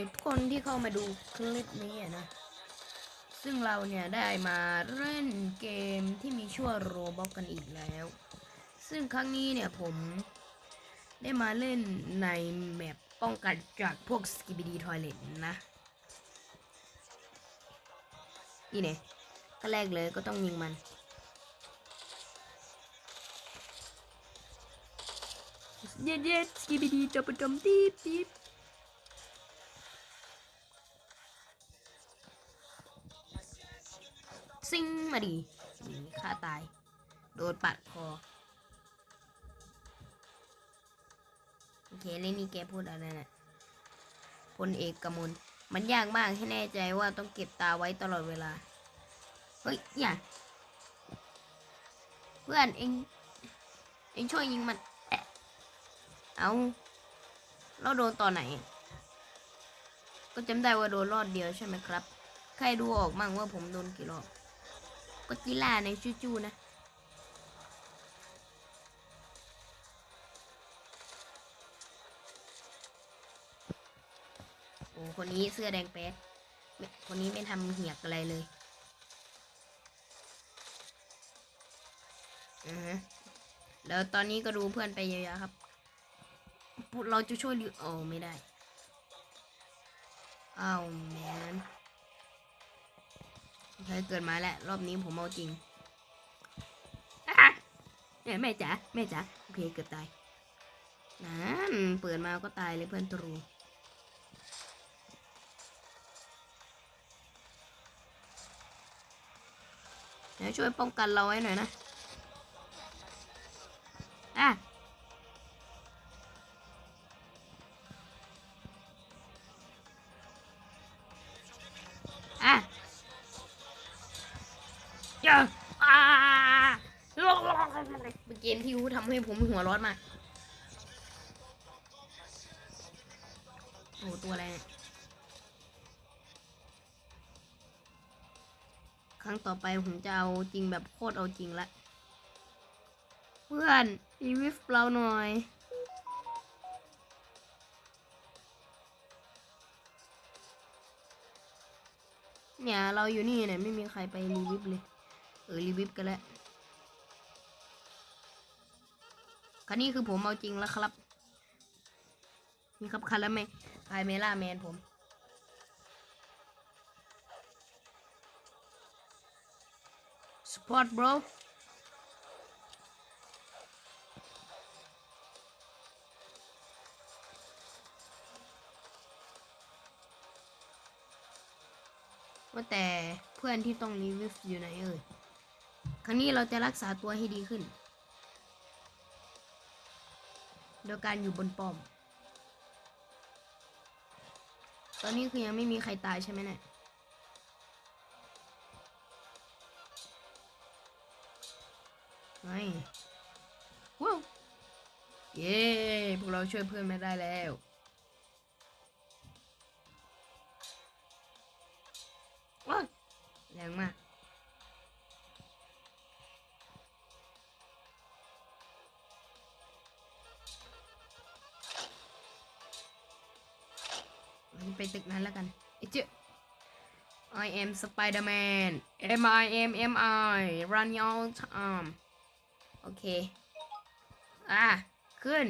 ทุกคนที่เข้ามาดูคลิปนี้นะ ซึ่งเราเนี่ยได้มาเล่นเกมที่มีชื่อโรบอกกันอีกแล้ว ซึ่งครั้งนี้เนี่ยผมได้มาเล่นในแมปป้องกันจากพวกสกิบิดีทอยเลตนะ นี่เนี่ยก็แรกเลยก็ต้องยิงมันเย็ดเย็ดสกิบิดีจับประจำตีบตีบ มาดีฆ่าตาย โดนปัดคอ โอเคเรื่องนี้แกพูดอะไรนะพลเอกกมลมันยากมากให้แน่ใจว่าต้องเก็บตาไว้ตลอดเวลา เฮ้ยอย่าเพื่อนเองเองช่วยยิงมันแอะเอาเราโดนตอนไหน ก็จำได้ว่าโดนรอดเดียวใช่ไหมครับ ใครดูออกมั่งว่าผมโดนกี่รอบ ก็กีฬาในจู้ๆนะ โอ้คนนี้เสื้อแดงแป๊ดคนนี้ไม่ทำเหียกอะไรเลยอือฮะแล้วตอนนี้ก็ดูเพื่อนไปเยอะๆครับ เราจะช่วยหรีโอ้ไม่ได้อ้าวแมน เคยเกิดมาแล้ว รอบนี้ผมเอาจริงเนี่ยแม่จ๋าแม่จ๋าโอเคเกือบตายนั่นเปิดมาก็ตายเลยเพื่อนตรูเดี๋ยวช่วยป้องกันเราไว้หน่อยนะ อะอะ พี่อูทำให้ผมหัวร้อนมากโอ้ตัวอะไรครั้งต่อไปผมจะเอาจริงแบบโคตรเอาจริงละ เพื่อนอีวิฟเราหน่อย เนี่ย เราอยู่นี่เนี่ยไม่มีใครไปรีวิฟเลย เออรีวิฟกันแล้ว คันนี้คือผมเอาจริงแล้วครับ นี่ครับคันแล้วไหมไอเมล่าแมนผม Support bro ว่าแต่เพื่อนที่ต้องรีวิวอยู่ไหนเอ่ย ครั้งนี้เราจะรักษาตัวให้ดีขึ้น ดยการอยู่บนป้อม ตอนนี้คือยังไม่มีใครตายใช่ไหมเนี่ย ไม่ว้าว เย้ พวกเราช่วยเพื่อนมาได้แล้ว ว้าวแรงมาก ไปตึกนั้นแล้วกันไอ้เจ้า I am Spider-Man M I M M I run your time โอเค อะ ขึ้น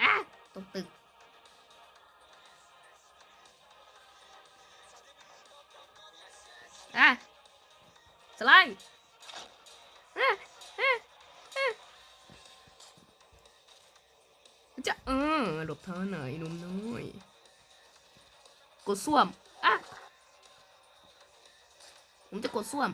อะ ตกตึกอะสไลด์ จะเออหลบเธอหน่อยหนุ่มน้อยกดส้วมอะผมจะกดส้วม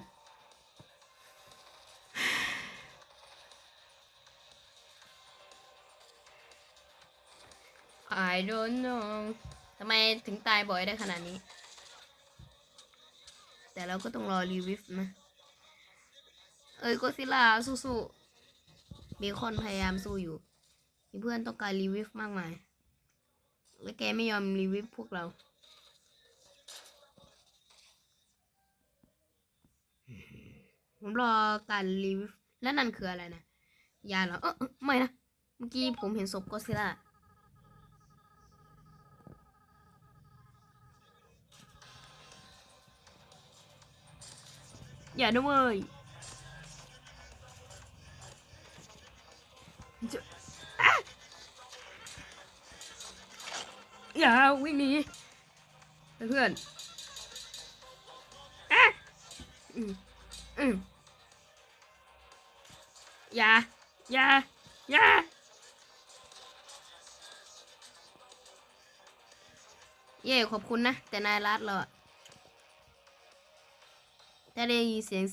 I don't know ทำไมถึงตายบ่อยได้ขนาดนี้ แต่เราก็ต้องรอรีวิฟนะ เอ้ยก็ซิลาสู้ๆเบคอนพยายามสู้อยู่ มีเพื่อนต้องการรีวิฟมากมาย และแกไม่ยอมรีวิฟพวกเรา ผมรอการรีวิวแล้วนั่นคืออะไรนะ ยาเหรอ เออไม่นะ เมื่อกี้ผมเห็นศพก็อดซิล่าอย่านะเว้ยจะอะ อย่าวิ่งหนีเพื่อนอะอืมอืมอย่าอย่าอย่าเย่ขอบคุณนะ แต่นายรัดเราอะถ้าได้ยินเสียง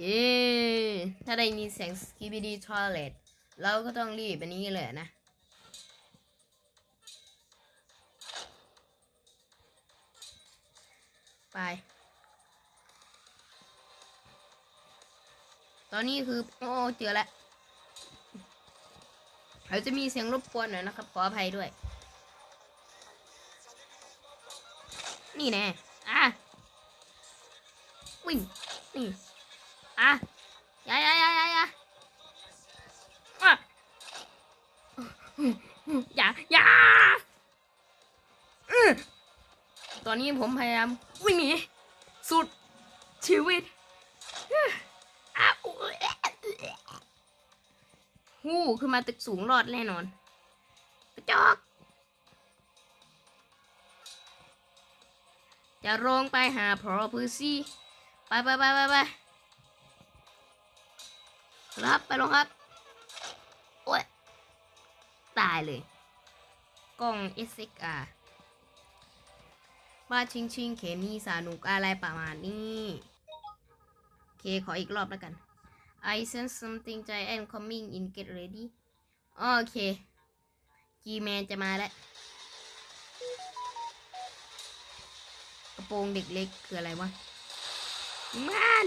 เย่ถ้าได้ยินเสียง skibidi toilet เราก็ต้องรีบอันนี้เลยนะ ไป ตอนนี้คือ โอ้เจอแล้วเขาจะมีเสียงรบกวนหน่อยนะครับ ขออภัยด้วย นี่แน่อะ วิ่ง นี่ อะยายายายายาอะอย่าอย่า อนนี้ผมพยายามวิ่งหนีสุดชีวิตหู้ขึ้นมาตึกสูงรอดแน่นอนกระจอกจะลงไปหาพอพื้ซี่ไปไปไปไปไปครับไปลงครับโอ้ยตายเลยกล้อง SXR บ้าชิงชิงเขมีสนุกอะไรประมาณนี้โอเคขออีกรอบแล้วกัน I sense something giant coming in get ready โอเค G-Man จะมาแล้ว กระโปรงเด็กเล็กคืออะไรวะมัน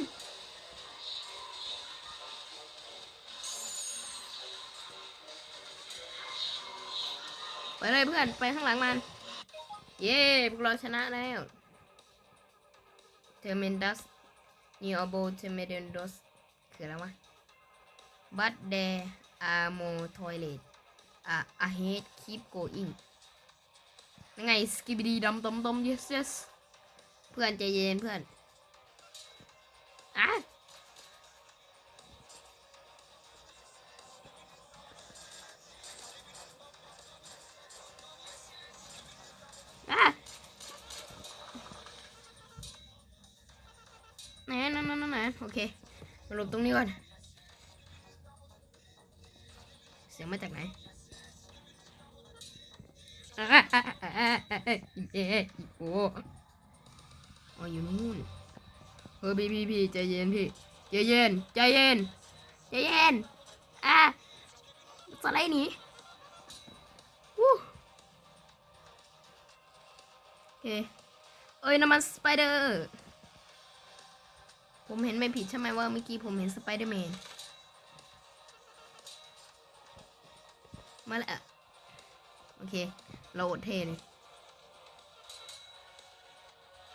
ไปเลยเพื่อน ไปข้างหลังมัน เย้พวกเราชนะแล้วเทอร์เมนดัสนีอโบเทอร์เมเดนดัสคืออะไรวะ but there are more toilet uh, ahead keep going ยังไงสกิบดีดำตมตม yes yes เพื่อนใจเย็นเพื่อนอะอะ ไหนนั่นนั่นนั่นโอเค มาหลบตรงนี้ก่อน เสียงมาจากไหนเอ๊ะโอ้อ๋ออยู่นู่นเออพี่พี่พี่ใจเย็นพี่ ใจเย็น ใจเย็น ใจเย็น อะสไลด์หนีวู้โอเค เอ้ยน้ำมันสไปเดอร์ ผมเห็นไม่ผิดใช่ไหมว่าเมื่อกี้ผมเห็นสไปเดอร์แมน มาแล้ว โอเค เราอดเทเลย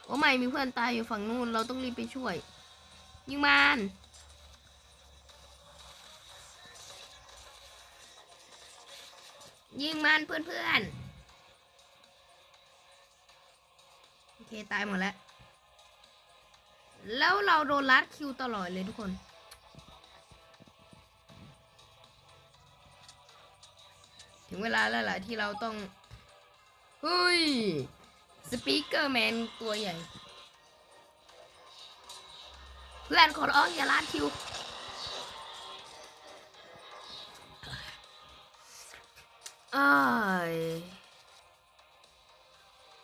โอ้ไม่มีเพื่อนตายอยู่ฝั่งนู้น เราต้องรีบไปช่วย ยิงมันยิงมันเพื่อนๆ โอเค ตายหมดแล้ว แล้วเราโดนลัดคิวตลอดเลยทุกคน ถึงเวลาแล้วล่ะที่เราต้องเฮ้ย สปีกเกอร์แมนตัวใหญ่ เพื่อนขอร้องอย่าลาดคิวอ้าย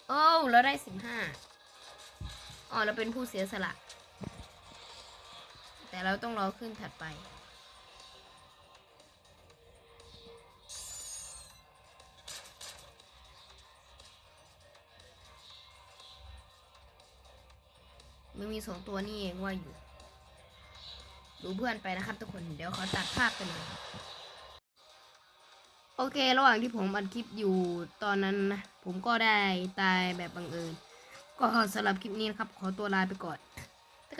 โอ้เราได้สิบห้าอ๋อ เราเป็นผู้เสียสละ แต่เราต้องรอขึ้นถัดไป มันมีสองตัวนี่เองว่าอยู่ ดูเพื่อนไปนะครับทุกคนเดี๋ยวเขอตัดภาพกันเลยโอเค ระหว่างที่ผมอัดคลิปอยู่ตอนนั้นนะ ผมก็ได้ตายแบบบังเอิญ ก็สำหรับคลิปนี้นะครับ ขอตัวลาไปก่อน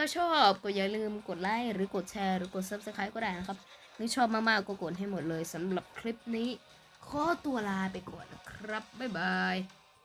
ก็ชอบก็อย่าลืมกดไลค์หรือกดแชร์หรือกด subscribe ก็ได้นะครับหรือชอบมากๆก็กดให้หมดเลยสำหรับคลิปนี้ ขอตัวลาไปก่อนนะครับ บ๊ายบาย